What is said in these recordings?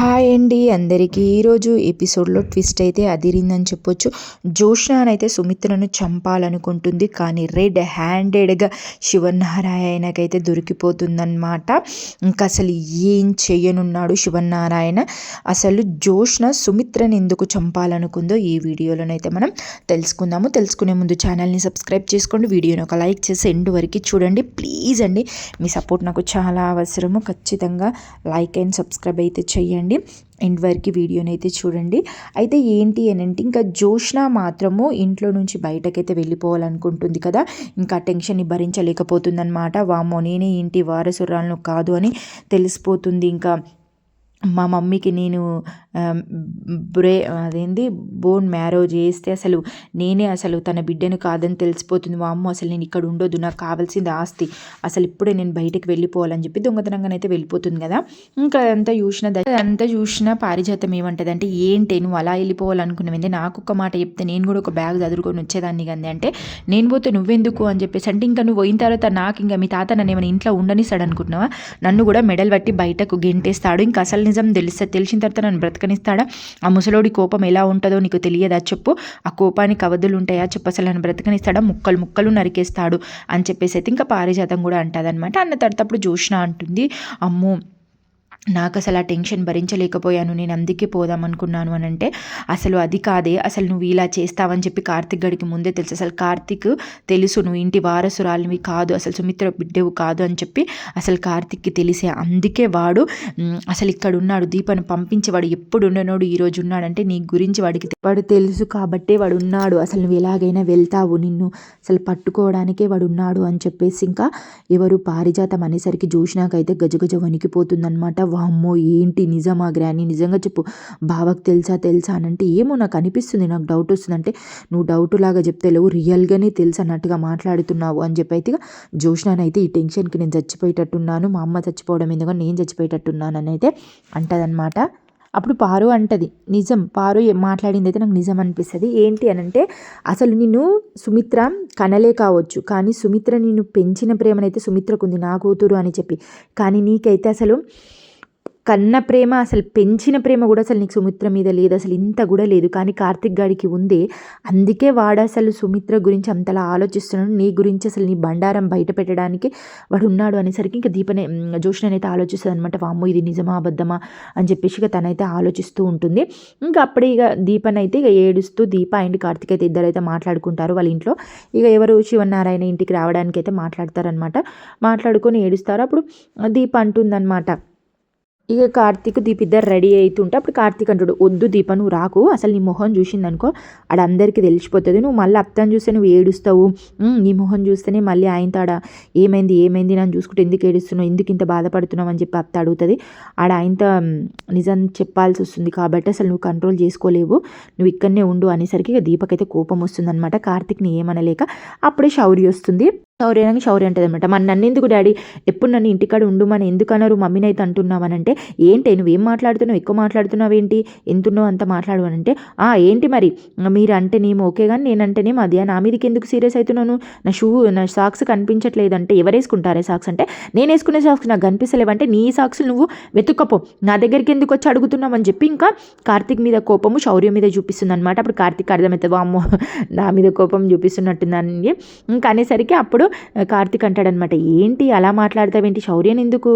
Hi అండి అందరికీ. ఈరోజు ఎపిసోడ్లో ట్విస్ట్ అయితే అదిరిందని చెప్పొచ్చు. జోష్నానైతే సుమిత్రను చంపాలనుకుంటుంది. కానీ రెడ్ హ్యాండెడ్గా శివనారాయణకైతే దొరికిపోతుందన్నమాట. ఇంకా అసలు ఏం చేయనున్నాడు శివనారాయణ? అసలు జోష్న సుమిత్రని ఎందుకు చంపాలనుకుందో ఈ వీడియోలోనైతే మనం తెలుసుకుందాము. తెలుసుకునే ముందు ఛానల్ని సబ్స్క్రైబ్ చేసుకోండి. వీడియోని ఒక లైక్ చేసి ఎండ్ వరకు చూడండి. ప్లీజ్ అండి మీ సపోర్ట్ నాకు చాలా అవసరము. ఖచ్చితంగా లైక్ అండ్ సబ్స్క్రైబ్ అయితే చేయండి. చేయండి ఎండ్ వరకు వీడియోని అయితే చూడండి. అయితే ఏంటి అని అంటే ఇంకా జోష్న మాత్రము ఇంట్లో నుంచి బయటకైతే వెళ్ళిపోవాలనుకుంటుంది కదా. ఇంకా టెన్షన్ని భరించలేకపోతుందన్నమాట వామ్మో నేనే ఇంటి వారసురాలను కాదు అని తెలిసిపోతుంది. ఇంకా మా మమ్మీకి నేను బ్రే అదేంది? బోన్ మ్యారో చేస్తే అసలు నేనే అసలు తన బిడ్డను కాదని తెలిసిపోతుంది. మా అమ్మ అసలు నేను ఇక్కడ ఉండొద్దు. నాకు కావాల్సింది ఆస్తి. అసలు ఇప్పుడే నేను బయటకు వెళ్ళిపోవాలని చెప్పి దొంగతనంగానైతే వెళ్ళిపోతుంది కదా. ఇంకా అదంతా చూసిన అదంతా చూసిన పారిజాతం ఏమంటుంది అంటే ఏంటి నువ్వు అలా వెళ్ళిపోవాలనుకున్నావు నాకు ఒక మాట చెప్తే నేను కూడా ఒక బ్యాగ్ చదువుకొని వచ్చేదాన్ని కానీ అంటే నేను పోతే నువ్వెందుకు అని చెప్పేసి అంటే ఇంకా నువ్వు పోయిన తర్వాత నాకు ఇంకా మీ తాత నన్ను ఏమైనా ఇంట్లో ఉండనిస్తాడు అనుకుంటున్నావా నన్ను కూడా మెడల్ పట్టి బయటకు గెంటేస్తాడు. ఇంకా అసలు నిజం తెలిస్తే తెలిసిన తర్వాత నన్ను బ్రతక బ్రతకనిస్తాడా? ఆ ముసలోడి కోపం ఎలా ఉంటుందో నీకు తెలియదా చెప్పు. ఆ కోపానికి అవధులు ఉంటాయా? చెప్పు. అసలు నన్ను బ్రతకనిస్తాడా? ముక్కలు ముక్కలు నరికేస్తాడు అని చెప్పేసి అయితే ఇంకా పారిజాతం కూడా అంటదనమాట అన్న తర్వాత అప్పుడు జోష్న అంటుంది. అమ్మో! నాకు అసలు ఆ టెన్షన్ భరించలేకపోయాను నేను అందుకే పోదాం అనుకున్నాను అని అంటే అసలు అది కాదే అసలు నువ్వు ఇలా చేస్తావని చెప్పి కార్తిక్ గడికి ముందే తెలుసు. అసలు కార్తిక్ తెలుసు నువ్వు ఇంటి వారసురాలివి కాదు అసలు సుమిత్ర బిడ్డవు కాదు అని చెప్పి అసలు కార్తిక్కి తెలిసే అందుకే వాడు అసలు ఇక్కడ ఉన్నాడు దీపను పంపించి వాడు ఎప్పుడు ఉండనోడు ఈరోజు ఉన్నాడంటే నీ గురించి వాడికి వాడు తెలుసు కాబట్టే వాడు ఉన్నాడు. అసలు నువ్వు ఎలాగైనా వెళ్తావు నిన్ను అసలు పట్టుకోవడానికే వాడు ఉన్నాడు అని చెప్పేసి ఇంకా ఎవరు పారిజాతం అనేసరికి జోష్నాకైతే గజగజ వణికిపోతుందనమాట వామ్మో ఏంటి నిజమా గ్రాని? నిజంగా చెప్పు. బావకు తెలుసా తెలుసా అని అంటే ఏమో నాకు అనిపిస్తుంది నాకు డౌట్ వస్తుంది. అంటే నువ్వు డౌట్ లాగా చెప్తే లేవు రియల్గానే తెలుసు అన్నట్టుగా మాట్లాడుతున్నావు అని చెప్పి అయితే జోష్నానైతే ఈ టెన్షన్కి నేను చచ్చిపోయేటట్టున్నాను మా అమ్మ చచ్చిపోవడం ఎందుకంటే నేను చచ్చిపోయేటట్టున్నాను అని అయితే అంటదనమాట అప్పుడు పారు అంటది నిజం పారు మాట్లాడింది అయితే నాకు నిజం అనిపిస్తుంది. ఏంటి అని అంటే అసలు నిన్ను సుమిత్ర కనలే కావచ్చు కానీ సుమిత్ర నిన్ను పెంచిన ప్రేమనైతే సుమిత్రకుంది నా కూతురు అని చెప్పి. కానీ నీకైతే అసలు కన్న ప్రేమ అసలు పెంచిన ప్రేమ కూడా అసలు నీకు సుమిత్ర మీద లేదు అసలు ఇంత కూడా లేదు. కానీ కార్తిక్ గాడికి ఉంది అందుకే వాడు అసలు సుమిత్ర గురించి అంతలా ఆలోచిస్తున్నాడు. నీ గురించి అసలు నీ బండారం బయట పెట్టడానికి వాడు ఉన్నాడు అనేసరికి ఇంకా దీపనే జోష్ణ అయితే ఆలోచిస్తుంది అనమాట వామ్మో ఇది నిజమా అబద్ధమా? అని చెప్పేసి ఇక తనైతే ఆలోచిస్తూ ఉంటుంది. ఇంకా అప్పుడే ఇక దీపన్ అయితే ఇక ఏడుస్తూ దీప అండ్ కార్తిక్ అయితే ఇద్దరైతే మాట్లాడుకుంటారు వాళ్ళ ఇంట్లో. ఇక ఎవరు శివనారాయణ ఇంటికి రావడానికి అయితే మాట్లాడతారనమాట మాట్లాడుకొని ఏడుస్తారు. అప్పుడు దీప అంటుందన్నమాట ఇక కార్తీక్ దీప్ ఇద్దరు రెడీ అవుతుంటే అప్పుడు కార్తీక్ అంటాడు వద్దు దీప నువ్వు రాకు. అసలు నీ మొహం చూసిందనుకో ఆడ అందరికీ తెలిసిపోతుంది. నువ్వు మళ్ళీ అత్తను చూస్తే నువ్వు ఏడుస్తావు. నీ మొహం చూస్తేనే మళ్ళీ ఆయన తాడ ఏమైంది ఏమైంది? నన్ను చూసుకుంటే ఎందుకు ఏడుస్తున్నావు? ఎందుకు ఇంత బాధపడుతున్నావు? అని చెప్పి అత్త అడుగుతుంది. ఆడ ఆయనతో నిజం చెప్పాల్సి వస్తుంది కాబట్టి అసలు నువ్వు కంట్రోల్ చేసుకోలేవు. నువ్వు ఇక్కడనే ఉండు అనేసరికి ఇక దీపకైతే కోపం వస్తుంది అనమాట కార్తీక్ని ఏమనలేక అప్పుడే శౌర్య వస్తుంది. శౌర్య అని శౌర్య ఉంటుంది అనమాట మన నన్ను ఎందుకు డాడీ? ఎప్పుడు నన్ను ఇంటికాడ ఉండమని ఎందుకు అన్నారు మమ్మీని అయితే అంటున్నావనంటే ఏంటి నువ్వేం మాట్లాడుతున్నావు? ఎక్కువ మాట్లాడుతున్నావు ఏంటి? ఎంతున్నావు అంత మాట్లాడు అంటే ఆ ఏంటి మరి? మీరు అంటేనేమో ఓకే కానీ నేనంటేనేమో మధ్య నా మీదకి ఎందుకు సీరియస్ అవుతున్నాను నా షూ నా సాక్స్ కనిపించట్లేదంటే ఎవరు వేసుకుంటారే సాక్స్ అంటే నేను వేసుకునే సాక్స్ నాకు కనిపిస్తలేవంటే నీ సాక్స్ నువ్వు వెతుక్కపో. నా దగ్గరికి ఎందుకు వచ్చి అడుగుతున్నావు అని చెప్పి ఇంకా కార్తిక్ మీద కోపము శౌర్యం మీద చూపిస్తుంది అనమాట అప్పుడు కార్తిక్ అర్థమవుతుంది అమ్మో నా మీద కోపం చూపిస్తున్నట్టుందని. ఇంకా అనేసరికి అప్పుడు కార్తిక్ అంటాడనమాట ఏంటి అలా మాట్లాడతావేంటి శౌర్యని ఎందుకు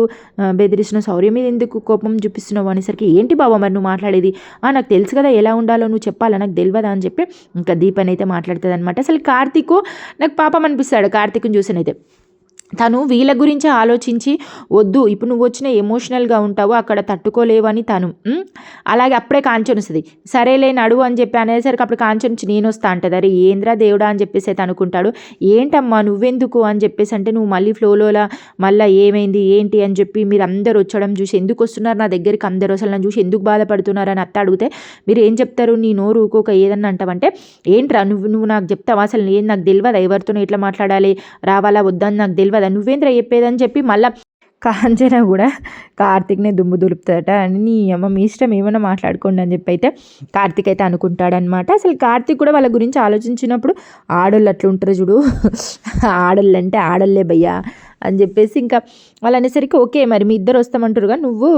బెదిరిస్తున్నావు? శౌర్య మీద ఎందుకు కోపం చూపిస్తున్నావు? అనేసరికి ఏంటి బాబా మరి నువ్వు మాట్లాడేది? నాకు తెలుసు కదా ఎలా ఉండాలో నువ్వు చెప్పాలా? నాకు తెలియదా అని చెప్పి ఇంకా దీపన్ అయితే మాట్లాడుతుంది అనమాట అసలు కార్తీక్ నాకు పాపం అనిపిస్తాడు కార్తీక్ని చూసినైతే. తను వీళ్ళ గురించి ఆలోచించి వద్దు ఇప్పుడు నువ్వు వచ్చిన ఎమోషనల్గా ఉంటావు అక్కడ తట్టుకోలేవని తను. అలాగే అప్పుడే కాంచన్ వస్తుంది. సరేలే నడువు అని చెప్పి అనేసరికి అప్పుడు కాంచన్ నుంచి నేను వస్తా అంటది. అరే ఏంద్రా దేవుడా అని చెప్పేసి అయితే అనుకుంటాడు. ఏంటమ్మా నువ్వెందుకు అని చెప్పేసి అంటే నువ్వు మళ్ళీ ఫ్లోలోలా మళ్ళీ ఏమైంది ఏంటి అని చెప్పి మీరు అందరు వచ్చడం చూసి ఎందుకు వస్తున్నారు నా దగ్గరికి? అందరు అసలు నన్ను చూసి ఎందుకు బాధపడుతున్నారు అని అత్త అడిగితే మీరు ఏం చెప్తారు? నీ నోరు ఊకోక ఏదన్నా అంటావంటే ఏంట్రా నువ్వు నువ్వు నాకు చెప్తావా? అసలు నేను నాకు తెలియదు ఎవరితోనూ ఎట్లా మాట్లాడాలి? రావాలా? వద్దని నాకు తెలియదు కదా నువ్వేంద్ర చెప్పేదని చెప్పి మళ్ళీ కాంచన కూడా కార్తిక్నే దుమ్ము దులుపుతాడట అని నీ అమ్మ మీ ఇష్టం ఏమైనా మాట్లాడుకోండి అని చెప్పి అయితే కార్తిక్ అయితే అనుకుంటాడనమాట అసలు కార్తిక్ కూడా వాళ్ళ గురించి ఆలోచించినప్పుడు ఆడోళ్ళు అట్లా ఉంటారు చూడు. ఆడోళ్ళు అంటే ఆడోళ్ళే భయ్యా. అని చెప్పేసి ఇంకా వాళ్ళు అనేసరికి ఓకే మరి మీ ఇద్దరు వస్తామంటారుగా నువ్వు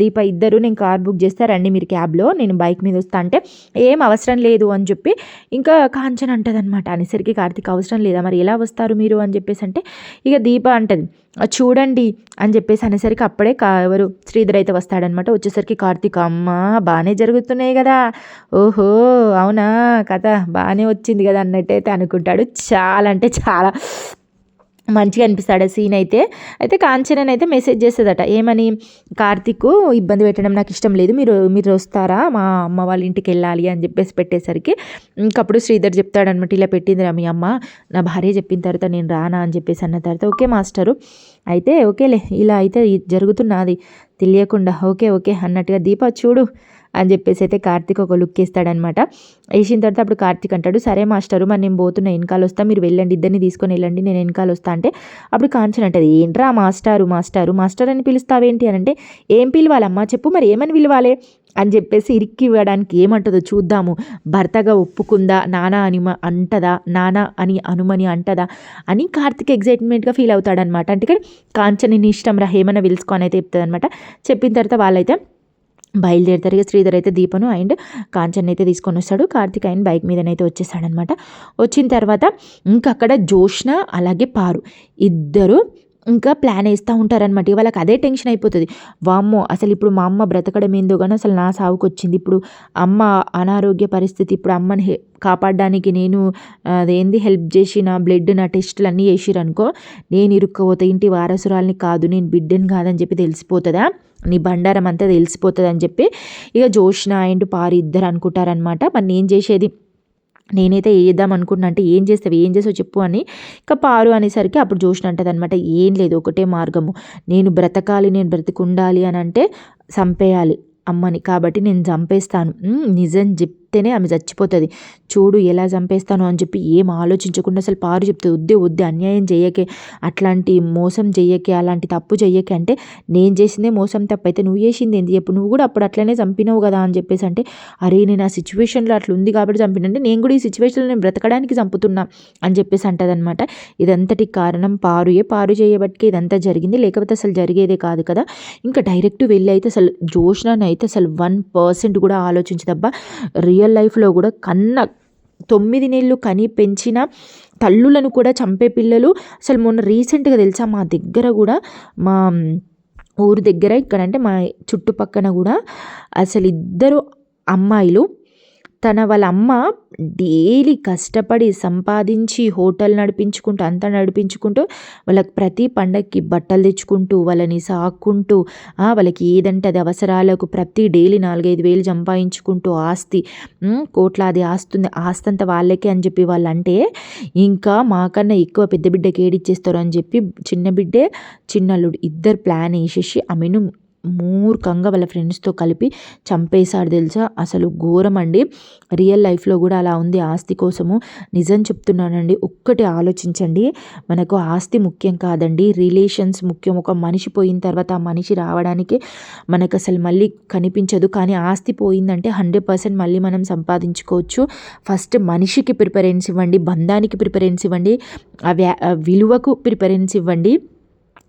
దీప ఇద్దరు నేను కార్ బుక్ చేస్తే రండి మీరు క్యాబ్లో నేను బైక్ మీద వస్తా. అంటే ఏం అవసరం లేదు అని చెప్పి ఇంకా కాంచన్ అంటది అనమాట అనేసరికి కార్తీక్ అవసరం లేదా? మరి ఎలా వస్తారు మీరు? అని చెప్పేసి అంటే ఇక దీప అంటది చూడండి అని చెప్పేసి అనేసరికి అప్పుడే కా ఎవరు శ్రీధర్ అయితే వస్తాడనమాట వచ్చేసరికి కార్తీక్ అమ్మ బాగానే జరుగుతున్నాయి కదా. ఓహో అవునా? కథ బాగానే వచ్చింది కదా అన్నట్టయితే అనుకుంటాడు. చాలా అంటే చాలా మంచిగా అనిపిస్తాడు ఆ సీన్ అయితే. అయితే కాంచనన్ అయితే మెసేజ్ చేస్తుందట ఏమని కార్తీక్ ఇబ్బంది పెట్టడం నాకు ఇష్టం లేదు మీరు మీరు వస్తారా? మా అమ్మ వాళ్ళ ఇంటికి వెళ్ళాలి అని చెప్పేసి పెట్టేసరికి ఇంకప్పుడు శ్రీధర్ చెప్తాడనమాట ఇలా పెట్టిందిరా మీ అమ్మ నా భార్య చెప్పిన తర్వాత నేను రానా? అని చెప్పేసి అన్న తర్వాత ఓకే మాస్టరు అయితే ఓకేలే ఇలా అయితే జరుగుతున్నది తెలియకుండా ఓకే ఓకే అన్నట్టుగా దీప చూడు అని చెప్పేసి అయితే కార్తీక్ ఒక లుక్ ఇస్తాడనమాట వేసిన తర్వాత అప్పుడు కార్తీక్ అంటాడు సరే మాస్టరు మరి నేను పోతున్నా వెనకాల వస్తా మీరు వెళ్ళండి ఇద్దరిని తీసుకొని వెళ్ళండి నేను వెనకాల వస్తా అంటే అప్పుడు కాంచన్ అంటది ఏంట్రా మాస్టారు మాస్టారు మాస్టర్ అని పిలుస్తావేంటి? అని అంటే ఏం పిలవాలమ్మా చెప్పు మరి ఏమని పిలవాలి? అని చెప్పేసి ఇరిక్కి ఇవ్వడానికి ఏమంటుందో చూద్దాము. భర్తగా ఒప్పుకుందా నానా అని అంటదా నానా అని అనుమని అంటదా అని కార్తిక్ ఎగ్జైట్మెంట్గా ఫీల్ అవుతాడనమాట. అంటే కాంచని ఇష్టం రా హేమన పిలుచుకొని అయితే చెప్తుంది అనమాట చెప్పిన తర్వాత వాళ్ళైతే బయలుదేరుతారు. ఇక శ్రీధర్ అయితే దీపను అండ్ కాంచన్ అయితే తీసుకొని వస్తాడు. కార్తిక్ ఆయన బైక్ మీదనైతే వచ్చేస్తాడనమాట. వచ్చిన తర్వాత ఇంకా అక్కడ జోష్న అలాగే పారు ఇద్దరు ఇంకా ప్లాన్ వేస్తూ ఉంటారనమాట. వాళ్ళకి అదే టెన్షన్ అయిపోతుంది. వామ్మో అసలు ఇప్పుడు మా అమ్మ బ్రతకడం ఏందో కానీ అసలు నా సావుకు వచ్చింది ఇప్పుడు అమ్మ అనారోగ్య పరిస్థితి ఇప్పుడు అమ్మని కాపాడడానికి నేను అదేంది హెల్ప్ చేసి నా బ్లడ్ నా టెస్టులు అన్నీ చేసిరనుకో నేను ఇరుక్కపోతే ఇంటి వారసురాల్ని కాదు నేను బిడ్డని కాదని చెప్పి తెలిసిపోతుందా? నీ బండారం అంతా తెలిసిపోతుంది అని చెప్పి ఇక జోష్న అండ్ పారు ఇద్దరు అనుకుంటారనమాట మరి నేను చేసేది నేనైతే వేద్దాం అనుకుంటున్నా. అంటే ఏం చేస్తావు? ఏం చేసావు చెప్పు అని ఇంకా పారు అనేసరికి అప్పుడు జోష్న అంటది అనమాట ఏం లేదు ఒకటే మార్గము. నేను బ్రతకాలి నేను బ్రతికుండాలి అని అంటే చంపేయాలి అమ్మని. కాబట్టి నేను చంపేస్తాను. నిజం చెప్తేనే ఆమె చచ్చిపోతుంది. చూడు ఎలా చంపేస్తాను అని చెప్పి ఏం ఆలోచించకుండా అసలు పారు చెప్తే వద్దే వద్దే అన్యాయం చేయకే అట్లాంటి మోసం చేయకే అలాంటి తప్పు చేయకే అంటే నేను చేసిందే మోసం తప్పు అయితే నువ్వు చేసింది ఏంది? చెప్పు నువ్వు కూడా అప్పుడు అట్లనే చంపినావు కదా అని చెప్పేసి అంటే అరే నేను ఆ సిచ్యువేషన్లో అట్లా ఉంది కాబట్టి చంపినంటే నేను కూడా ఈ సిచ్యువేషన్లో నేను బ్రతకడానికి చంపుతున్నా అని చెప్పేసి అంటదనమాట ఇదంతటి కారణం పారుయే పారు చేయబట్టి ఇదంతా జరిగింది. లేకపోతే అసలు జరిగేదే కాదు కదా. ఇంకా డైరెక్ట్ వెళ్ళి అయితే అసలు జోష్నాన్ని అయితే అసలు వన్ పర్సెంట్ కూడా ఆలోచించదబ్బా. రియల్ లైఫ్లో కూడా కన్న తొమ్మిది నెలలు కని పెంచిన తల్లులను కూడా చంపే పిల్లలు. అసలు మొన్న రీసెంట్గా తెలుసా మా దగ్గర కూడా మా ఊరు దగ్గర ఇక్కడ అంటే మా చుట్టుపక్కన కూడా అసలు ఇద్దరు అమ్మాయిలు తన వాళ్ళ అమ్మ డైలీ కష్టపడి సంపాదించి హోటల్ నడిపించుకుంటూ అంతా నడిపించుకుంటూ వాళ్ళకి ప్రతి పండగకి బట్టలు తెచ్చుకుంటూ వాళ్ళని సాక్కుంటూ వాళ్ళకి ఏదంటే అది అవసరాలకు ప్రతి డైలీ నాలుగైదు వేలు సంపాదించుకుంటూ ఆస్తి కోట్లాది ఆస్తుంది ఆస్తి అంతా వాళ్ళకే అని చెప్పి వాళ్ళు అంటే ఇంకా మాకన్నా ఎక్కువ పెద్ద బిడ్డకి ఏడిచ్చేస్తారు అని చెప్పి చిన్న బిడ్డే చిన్నల్లుడు ఇద్దరు ప్లాన్ వేసేసి ఆమెను మూర్ఖంగా వాళ్ళ ఫ్రెండ్స్తో కలిపి చంపేశాడు తెలుసా? అసలు ఘోరం అండి. రియల్ లైఫ్లో కూడా అలా ఉంది. ఆస్తి కోసము నిజం చెప్తున్నానండి. ఒక్కటి ఆలోచించండి. మనకు ఆస్తి ముఖ్యం కాదండి. రిలేషన్స్ ముఖ్యం. ఒక మనిషి పోయిన తర్వాత ఆ మనిషి రావడానికి మనకు అసలు మళ్ళీ కనిపించదు. కానీ ఆస్తి పోయిందంటే హండ్రెడ్ పర్సెంట్ మళ్ళీ మనం సంపాదించుకోవచ్చు. ఫస్ట్ మనిషికి ప్రిఫరెన్స్ ఇవ్వండి. బంధానికి ప్రిఫరెన్స్ ఇవ్వండి. ఆ విలువకు ప్రిఫరెన్స్ ఇవ్వండి.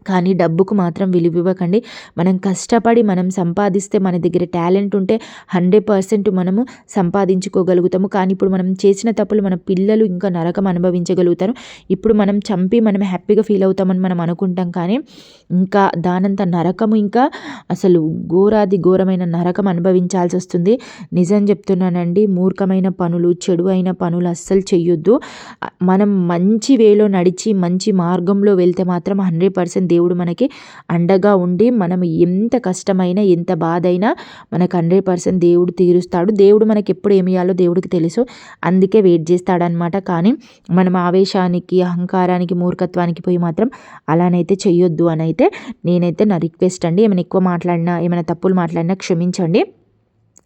కానీ డబ్బుకు మాత్రం విలువివ్వకండి. మనం కష్టపడి మనం సంపాదిస్తే మన దగ్గర టాలెంట్ ఉంటే హండ్రెడ్ పర్సెంట్ మనము సంపాదించుకోగలుగుతాము. కానీ ఇప్పుడు మనం చేసిన తప్పులు మన పిల్లలు ఇంకా నరకం అనుభవించగలుగుతారు. ఇప్పుడు మనం చంపి మనం హ్యాపీగా ఫీల్ అవుతామని మనం అనుకుంటాం. కానీ ఇంకా దానంత నరకము ఇంకా అసలు ఘోరాది ఘోరమైన నరకం అనుభవించాల్సి వస్తుంది. నిజం చెప్తున్నానండి మూర్ఖమైన పనులు చెడు అయిన పనులు అస్సలు చెయ్యొద్దు. మనం మంచి వేలో నడిచి మంచి మార్గంలో వెళ్తే మాత్రం హండ్రెడ్ పర్సెంట్ దేవుడు మనకి అండగా ఉండి మనం ఎంత కష్టమైనా ఎంత బాధ అయినా మనకు హండ్రెడ్ పర్సెంట్ దేవుడు తీరుస్తాడు. దేవుడు మనకి ఎప్పుడు ఏమి ఇవ్వాలో దేవుడికి తెలుసు. అందుకే వెయిట్ చేస్తాడనమాట కానీ మనం ఆవేశానికి అహంకారానికి మూర్ఖత్వానికి పోయి మాత్రం అలానైతే చెయ్యొద్దు అని అయితే నేనైతే నా రిక్వెస్ట్ అండి. ఏమైనా ఎక్కువ మాట్లాడినా ఏమైనా తప్పులు మాట్లాడినా క్షమించండి.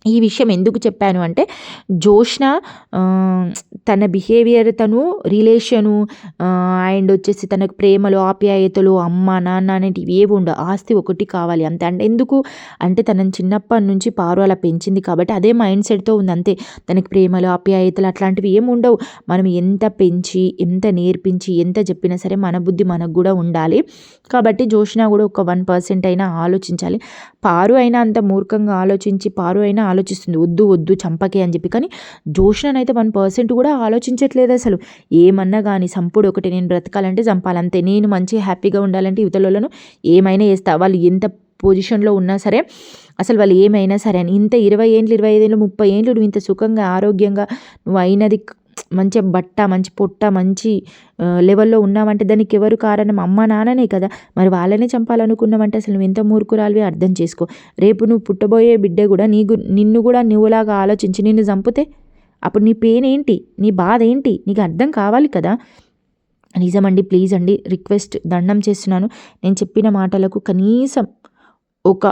ఈ విషయం ఎందుకు చెప్పాను అంటే జోష్న తన బిహేవియర్ తను రిలేషను అండ్ వచ్చేసి తనకు ప్రేమలు ఆప్యాయతలు అమ్మ నాన్న అనేటివి ఏవి ఉండవు. ఆస్తి ఒకటి కావాలి అంతే. అంటే ఎందుకు? అంటే తనని చిన్నప్పటి నుంచి పారు అలా పెంచింది కాబట్టి అదే మైండ్ సెట్తో ఉంది అంతే. తనకి ప్రేమలు ఆప్యాయతలు అట్లాంటివి ఏమి ఉండవు. మనం ఎంత పెంచి ఎంత నేర్పించి ఎంత చెప్పినా సరే మన బుద్ధి మనకు కూడా ఉండాలి. కాబట్టి జోష్న కూడా ఒక వన్ పర్సెంట్ అయినా ఆలోచించాలి. పారు అయినా అంత మూర్ఖంగా ఆలోచించి పారు అయినా ఆలోచిస్తుంది. వద్దు వద్దు చంపకే అని చెప్పి. కానీ జోష్నన్ అయితే వన్ పర్సెంట్ కూడా ఆలోచించట్లేదు అసలు. ఏమన్నా కానీ సంపుడు ఒకటి నేను బ్రతకాలంటే చంపాలంతే నేను మంచి హ్యాపీగా ఉండాలంటే యువతలను ఏమైనా వేస్తా వాళ్ళు ఎంత పొజిషన్లో ఉన్నా సరే అసలు వాళ్ళు ఏమైనా సరే అని. ఇంత ఇరవై ఏండ్లు ఇరవై ఐదేళ్ళు ముప్పై ఏండ్లు నువ్వు ఇంత సుఖంగా ఆరోగ్యంగా నువ్వు అయినది మంచి బట్ట మంచి పొట్ట మంచి లెవెల్లో ఉన్నామంటే దానికి ఎవరు కారణం? అమ్మ నాన్ననే కదా. మరి వాళ్ళనే చంపాలనుకున్నామంటే అసలు నువ్వు ఎంత మూర్ఖురాలివి అర్థం చేసుకో. రేపు నువ్వు పుట్టబోయే బిడ్డ కూడా నీ నిన్ను కూడా నువ్వులాగా ఆలోచించి నిన్ను చంపితే అప్పుడు నీ పెయిన్ ఏంటి? నీ బాధ ఏంటి? నీకు అర్థం కావాలి కదా. నిజమండి ప్లీజ్ అండి రిక్వెస్ట్ దండం చేస్తున్నాను. నేను చెప్పిన మాటలకు కనీసం ఒక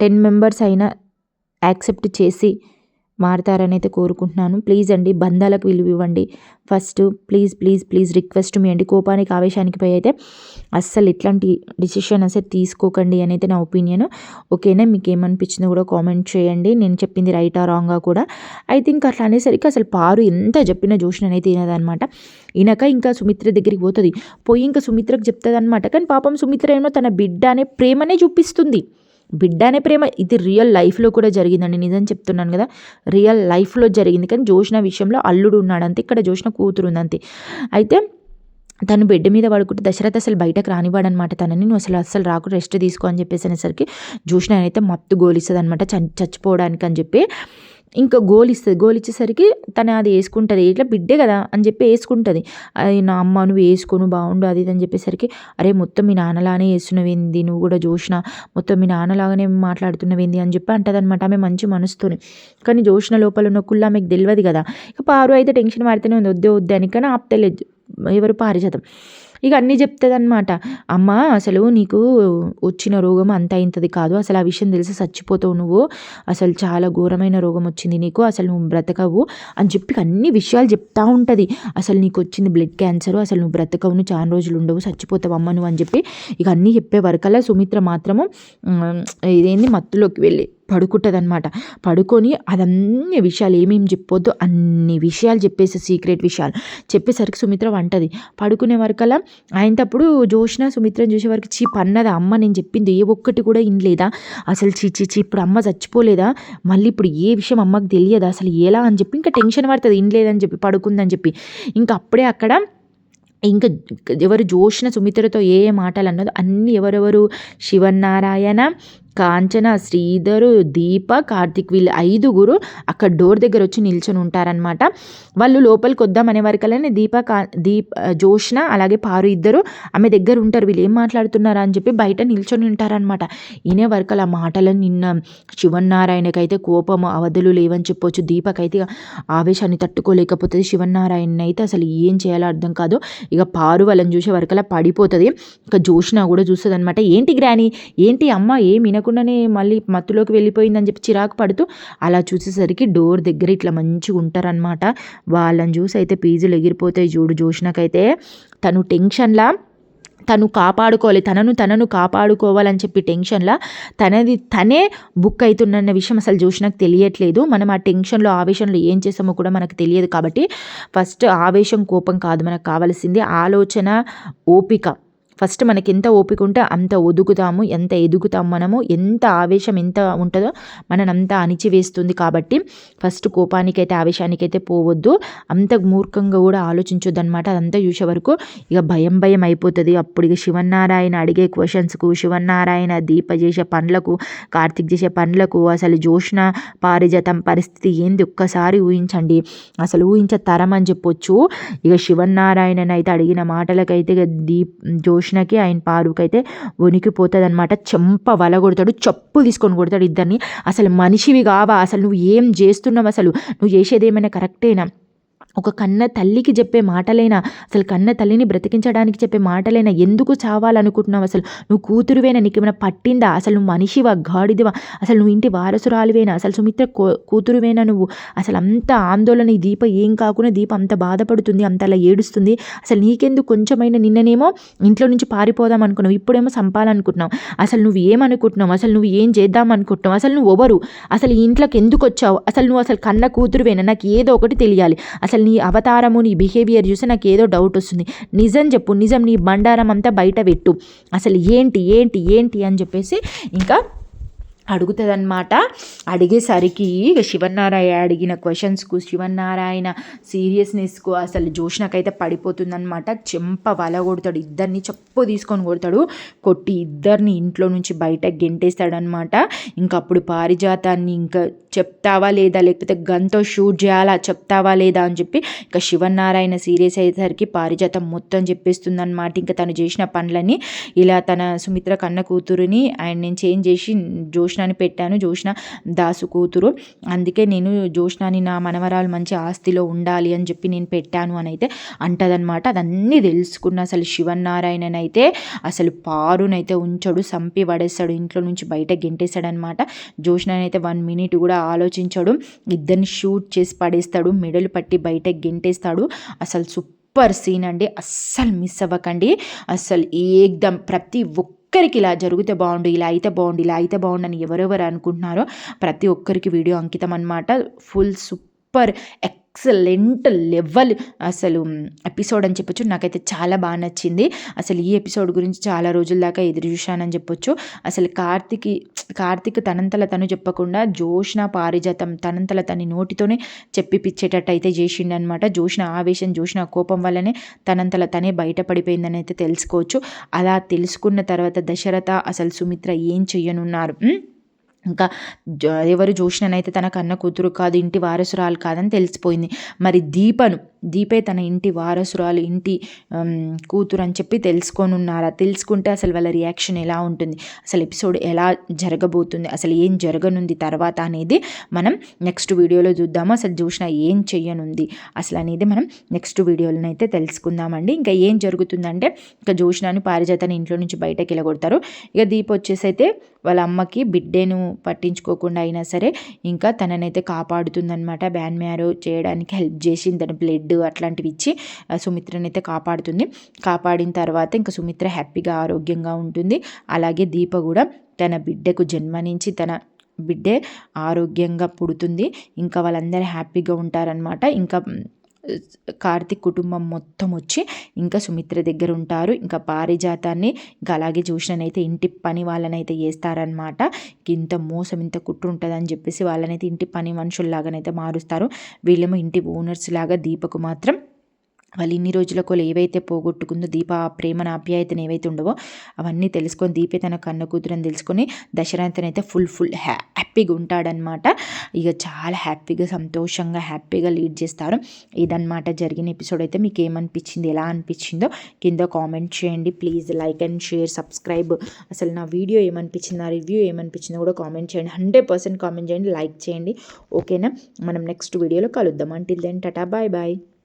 టెన్ మెంబర్స్ అయినా యాక్సెప్ట్ చేసి మారుతారని అయితే కోరుకుంటున్నాను. ప్లీజ్ అండి బంధాలకు విలువ ఇవ్వండి. First please please please request మీ అండి. కోపానికి ఆవేశానికి పోయి అయితే అస్సలు ఇట్లాంటి డిసిషన్ అసలు తీసుకోకండి అని అయితే నా ఒపీనియన్. ఓకేనా? మీకు ఏమనిపించిందో కూడా కామెంట్ చేయండి. నేను చెప్పింది రైటా రాంగా కూడా. ఐ థింక్ అట్లా అనేసరికి అసలు పారు ఎంత చెప్పినా జోషన్ అనేది తినదనమాట ఈయనక ఇంకా సుమిత్ర దగ్గరికి పోతుంది. పోయి ఇంకా సుమిత్రకు చెప్తుంది అనమాట కానీ పాపం సుమిత్ర ఏమో తన బిడ్డ అనే ప్రేమనే చూపిస్తుంది. బిడ్డ అనే ప్రేమ ఇది రియల్ లైఫ్లో కూడా జరిగిందండి. నిజం చెప్తున్నాను కదా. రియల్ లైఫ్లో జరిగింది. కానీ జోష్న విషయంలో అల్లుడు ఉన్నాడు అంతే ఇక్కడ జోష్న కూతురు ఉందంతే. అయితే తను బెడ్ మీద పడుకుంటే దశరథ అసలు బయటకు రానివాడనమాట తనని నువ్వు అసలు అసలు రాకు రెస్ట్ తీసుకో అని చెప్పేసి అనేసరికి జోష్న అయితే మత్తు గోలిస్తుంది అనమాట చచ్చిపోవడానికి అని చెప్పి ఇంకా గోల్ ఇస్తుంది. గోల్ ఇచ్చేసరికి తను అది వేసుకుంటుంది. ఇట్లా బిడ్డే కదా అని చెప్పి వేసుకుంటుంది. అది నా అమ్మ నువ్వు వేసుకోను బాగుండు అది అని చెప్పేసరికి అరే మొత్తం మీ నాన్నలానే వేస్తున్నవేంది నువ్వు కూడా జోష్న మొత్తం మీ నాన్నలాగానే మాట్లాడుతున్నవేంది అని చెప్పి అంటది అనమాట ఆమె మంచి మనసుతోని. కానీ జోష్న లోపల ఉన్న కుళ్ళ ఆమెకు తెలియదు కదా. ఇక పారు అయితే టెన్షన్ పడితేనే ఉంది. వద్దే వద్దే అని. కానీ ఆప్తలేదు ఎవరు పారిజాతం. ఇక అన్నీ చెప్తుందనమాట అమ్మ అసలు నీకు వచ్చిన రోగం అంత ఇంతది కాదు. అసలు ఆ విషయం తెలిసి చచ్చిపోతావు నువ్వు. అసలు చాలా ఘోరమైన రోగం వచ్చింది నీకు. అసలు నువ్వు బ్రతకవు అని చెప్పి అన్ని విషయాలు చెప్తా ఉంటుంది. అసలు నీకు వచ్చింది బ్లడ్ క్యాన్సర్. అసలు నువ్వు బ్రతకవు నువ్వు చాలా రోజులు ఉండవు. చచ్చిపోతావు అమ్మ నువ్వు అని చెప్పి ఇక అన్నీ చెప్పే వరకల్లా సుమిత్ర మాత్రము ఇదేంది మత్తులోకి వెళ్ళి పడుకుంటుందన్నమాట. పడుకొని అదన్ని విషయాలు ఏమేమి చెప్పొద్దు అన్ని విషయాలు చెప్పేసి సీక్రెట్ విషయాలు. చెప్పేసరికి సుమిత్ర వంటది. పడుకునే వరకల్లా ఆయనతప్పుడు జోష్న సుమిత్రని చూసే వరకు చీ పన్నదా అమ్మ నేను చెప్పింది ఏ ఒక్కటి కూడా ఇనలేదా? అసలు చీ చీ చీ ఇప్పుడు అమ్మ చచ్చిపోలేదా? మళ్ళీ ఇప్పుడు ఏ విషయం అమ్మకి తెలియదా? అసలు ఎలా అని చెప్పి ఇంకా టెన్షన్ పడుతుంది ఇనలేదని చెప్పి పడుకుందని చెప్పి. ఇంకా అప్పుడే అక్కడ ఇంకా ఎవరు జోష్న సుమిత్రతో ఏ ఏ మాటలు అన్నదో అన్నీ ఎవరెవరు? శివనారాయణ కాంచన శ్రీధరు దీప కార్తిక్ వీళ్ళు ఐదుగురు అక్కడ డోర్ దగ్గర వచ్చి నిల్చొని ఉంటారనమాట వాళ్ళు లోపలికి వద్దామనే వరకలనే దీప కా దీప్ జోష్న అలాగే పారు ఇద్దరు ఆమె దగ్గర ఉంటారు. వీళ్ళు ఏం మాట్లాడుతున్నారా అని చెప్పి బయట నిల్చొని ఉంటారనమాట ఈయనే వరకల ఆ మాటలను నిన్న శివన్నారాయణకైతే కోపం అవధులు లేవని చెప్పొచ్చు. దీపకైతే ఆవేశాన్ని తట్టుకోలేకపోతుంది. శివన్నారాయణ అయితే అసలు ఏం చేయాలో అర్థం కాదు. ఇక పారు వాళ్ళని చూసే వరకలా పడిపోతుంది. ఇక జోష్న కూడా చూస్తుంది అనమాట ఏంటి గ్రాని? ఏంటి అమ్మ? ఏం వినకుండానే మళ్ళీ మత్తులోకి వెళ్ళిపోయిందని చెప్పి చిరాకు పడుతూ అలా చూసేసరికి డోర్ దగ్గర ఇట్లా మంచిగా ఉంటారనమాట వాళ్ళని చూసి అయితే పీజులు ఎగిరిపోతాయి చూడు జోష్నకైతే. తను టెన్షన్లా తను కాపాడుకోవాలి తనను తనను కాపాడుకోవాలని చెప్పి టెన్షన్లా తనది తనే బుక్ అవుతుందన్న విషయం అసలు జోష్నకు తెలియట్లేదు. మనం ఆ టెన్షన్లో ఆవేశంలో ఏం చేసామో కూడా మనకు తెలియదు కాబట్టి ఫస్ట్ ఆవేశం కోపం కాదు మనకు కావాల్సింది ఆలోచన ఓపిక. ఫస్ట్ మనకి ఎంత ఓపిక ఉంటే అంత ఒదుగుతాము ఎంత ఎదుగుతాం మనము ఎంత ఆవేశం ఎంత ఉంటుందో మననంతా అణిచివేస్తుంది కాబట్టి ఫస్ట్ కోపానికైతే ఆవేశానికైతే పోవద్దు. అంత మూర్ఖంగా కూడా ఆలోచించొద్దు అనమాట అదంతా చూసే వరకు ఇక భయం భయం అయిపోతుంది. అప్పుడు ఇక శివన్నారాయణ అడిగే క్వశ్చన్స్కు శివన్నారాయణ దీప చేసే పనులకు కార్తిక్ చేసే పనులకు అసలు జోష్ణ పారిజాతం పరిస్థితి ఏంది? ఒక్కసారి ఊహించండి. అసలు ఊహించే తరం అని చెప్పొచ్చు. ఇక శివన్నారాయణనైతే అడిగిన మాటలకైతే ఇక దీప్ జోష్ కృష్ణకి ఆయన పారుకైతే వణికిపోతుంది అనమాట చెంప వలగొడతాడు చెప్పు తీసుకొని కొడతాడు ఇద్దరిని. అసలు మనిషివి కావా? అసలు నువ్వు ఏం చేస్తున్నావు అసలు? నువ్వు చేసేది ఏమైనా కరెక్టేనా? ఒక కన్న తల్లికి చెప్పే మాటలైనా అసలు కన్న తల్లిని బ్రతికించడానికి చెప్పే మాటలైనా ఎందుకు చావాలనుకుంటున్నావు అసలు? నువ్వు కూతురువేనా? నీకు ఏమైనా పట్టిందా? అసలు నువ్వు మనిషివా? గాడిదివా? అసలు నువ్వు ఇంటి వారసురాలివేనా? అసలు సుమిత్ర కూతురువేనా నువ్వు? అసలు అంత ఆందోళన ఈ దీప ఏం కాకుండా దీప అంత బాధపడుతుంది అంతలా ఏడుస్తుంది. అసలు నీకెందుకు కొంచెమైనా నిన్ననేమో ఇంట్లో నుంచి పారిపోదాం అనుకున్నావు ఇప్పుడేమో సంపాలనుకుంటున్నావు. అసలు నువ్వు ఏమనుకుంటున్నావు? అసలు నువ్వు ఏం చేద్దాం అనుకుంటున్నావు? అసలు నువ్వు ఎవరు? అసలు ఈ ఇంట్లోకి ఎందుకు వచ్చావు? అసలు నువ్వు అసలు కన్న కూతురువేనా? నాకు ఏదో ఒకటి తెలియాలి. అసలు నీ అవతారము నీ బిహేవియర్ చూసి నాకు ఏదో డౌట్ వస్తుంది. నిజం చెప్పు నిజం నీ బండారం అంతా బయట పెట్టు. అసలు ఏంటి ఏంటి ఏంటి అని చెప్పేసి ఇంకా అడుగుతుందన్నమాట. అడిగేసరికి ఇక శివనారాయణ అడిగిన క్వశ్చన్స్కు శివనారాయణ సీరియస్నెస్కు అసలు జోష్నకైతే పడిపోతుందన్నమాట. చెంప వల కొడతాడు ఇద్దరిని చెప్పు తీసుకొని కొడతాడు. కొట్టి ఇద్దరిని ఇంట్లో నుంచి బయట గెంటేస్తాడనమాట ఇంకప్పుడు పారిజాతాన్ని ఇంకా చెప్తావా లేదా? లేకపోతే గన్తో షూట్ చేయాలా? చెప్తావా లేదా? అని చెప్పి ఇంకా శివనారాయణ సీరియస్ అయ్యేసరికి పారిజాతం మొత్తం చెప్పేస్తుంది అనమాట ఇంకా తను చేసిన పనులని ఇలా తన సుమిత్ర కన్న కూతురుని ఆయన నేను చేంజ్ చేసి జోష్ జోష్నాని పెట్టాను. జోష్న దాసు కూతురు. అందుకే నేను జోష్నాని నా మనవరాలు మంచి ఆస్తిలో ఉండాలి అని చెప్పి నేను పెట్టాను అని అయితే అంటదనమాట అదన్నీ తెలుసుకున్న అసలు శివనారాయణనైతే అసలు పారునైతే ఉంచడు సంపి పడేస్తాడు ఇంట్లో నుంచి బయట గెంటేశాడనమాట జోష్ననైతే వన్ మినిట్ కూడా ఆలోచించడు. ఇద్దరిని షూట్ చేసి పడేస్తాడు మెడలు పట్టి బయట గెంటేస్తాడు. అసలు సూపర్ సీన్ అండి. అస్సలు మిస్ అవ్వకండి. అస్సలు ఏకదం ప్రతి ఒక్క ఒక్కరికి ఇలా జరిగితే బాగుండు ఇలా అయితే బాగుండు ఇలా అయితే బాగుండు అని ఎవరెవరు అనుకుంటున్నారో ప్రతి ఒక్కరికి వీడియో అంకితం అనమాట ఫుల్ సూపర్ ఎక్ ఎక్సలెంట్ లెవెల్ అసలు ఎపిసోడ్ అని చెప్పొచ్చు. నాకైతే చాలా బాగా నచ్చింది. అసలు ఈ ఎపిసోడ్ గురించి చాలా రోజుల దాకా ఎదురు చూశానని చెప్పొచ్చు. అసలు కార్తిక్ కార్తిక్ తనంతల తను చెప్పకుండా జోష్న పారిజాతం తనంతల తన నోటితోనే చెప్పిపిచ్చేటట్టు అయితే చేసిండనమాట. జోష్న ఆవేశం జోష్న కోపం వల్లనే తనంతల తనే బయటపడిపోయిందని అయితే తెలుసుకోవచ్చు. అలా తెలుసుకున్న తర్వాత దశరథ అసలు సుమిత్ర ఏం చెయ్యనున్నారు? ఇంకా ఎవరు జోష్ననైతే తన కన్న కూతురు కాదు ఇంటి వారసురాలు కాదని తెలిసిపోయింది. మరి దీపను దీపే తన ఇంటి వారసురాలు ఇంటి కూతురు అని చెప్పి తెలుసుకొని ఉన్నారా తెలుసుకుంటే అసలు వాళ్ళ రియాక్షన్ ఎలా ఉంటుంది? అసలు ఎపిసోడ్ ఎలా జరగబోతుంది? అసలు ఏం జరగనుంది తర్వాత అనేది మనం నెక్స్ట్ వీడియోలో చూద్దాము. అసలు జోష్న ఏం చెయ్యనుంది? అసలు అనేది మనం నెక్స్ట్ వీడియోలను అయితే తెలుసుకుందామండి. ఇంకా ఏం జరుగుతుందంటే ఇంకా జోష్నాని పారిజాతాన్ని ఇంట్లో నుంచి బయటకి వెళ్ళగొడతారు. ఇక దీప వచ్చేసి అయితే వాళ్ళ అమ్మకి బిడ్డేను పట్టించుకోకుండా అయినా సరే ఇంకా తననైతే కాపాడుతుందనమాట బ్యాన్ మ్యారో చేయడానికి హెల్ప్ చేసి తన బ్లడ్. అట్లాంటివి ఇచ్చి సుమిత్రని అయితే కాపాడుతుంది. కాపాడిన తర్వాత ఇంకా సుమిత్ర హ్యాపీగా ఆరోగ్యంగా ఉంటుంది. అలాగే దీప కూడా తన బిడ్డకు జన్మనించి తన బిడ్డే ఆరోగ్యంగా పుడుతుంది. ఇంకా వాళ్ళందరూ హ్యాపీగా ఉంటారనమాట ఇంకా కార్తిక్ కుటుంబం మొత్తం వచ్చి ఇంకా సుమిత్ర దగ్గర ఉంటారు. ఇంకా పారిజాతాన్ని ఇంకా అలాగే చూసిననైతే ఇంటి పని వాళ్ళనైతే చేస్తారనమాట ఇంత మోసం ఇంత కుట్ర ఉంటుందని చెప్పేసి వాళ్ళనైతే ఇంటి పని మనుషుల్లాగానైతే మారుస్తారు. వీళ్ళేమో ఇంటి ఓనర్స్ లాగా దీపకు మాత్రం వాళ్ళు ఇన్ని రోజులకు ఏవైతే పోగొట్టుకుందో దీప ప్రేమను ఆప్యాయతను ఏవైతే ఉండవో అవన్నీ తెలుసుకొని దీపే తన కన్న కూతురని తెలుసుకొని దశరథనైతే ఫుల్ ఫుల్ హ్యాపీగా ఉంటాడనమాట ఇక చాలా హ్యాపీగా సంతోషంగా హ్యాపీగా లీడ్ చేస్తారు. ఇదనమాట జరిగిన ఎపిసోడ్. అయితే మీకు ఏమనిపించింది ఎలా అనిపించిందో కింద కామెంట్ చేయండి. Please like and share subscribe. అసలు నా వీడియో ఏమనిపించింది నా రివ్యూ ఏమనిపించిందో కూడా కామెంట్ చేయండి. హండ్రెడ్ పర్సెంట్ కామెంట్ చేయండి లైక్ చేయండి. ఓకేనా? మనం నెక్స్ట్ వీడియోలో కలుద్దాం. Until then tata bye bye.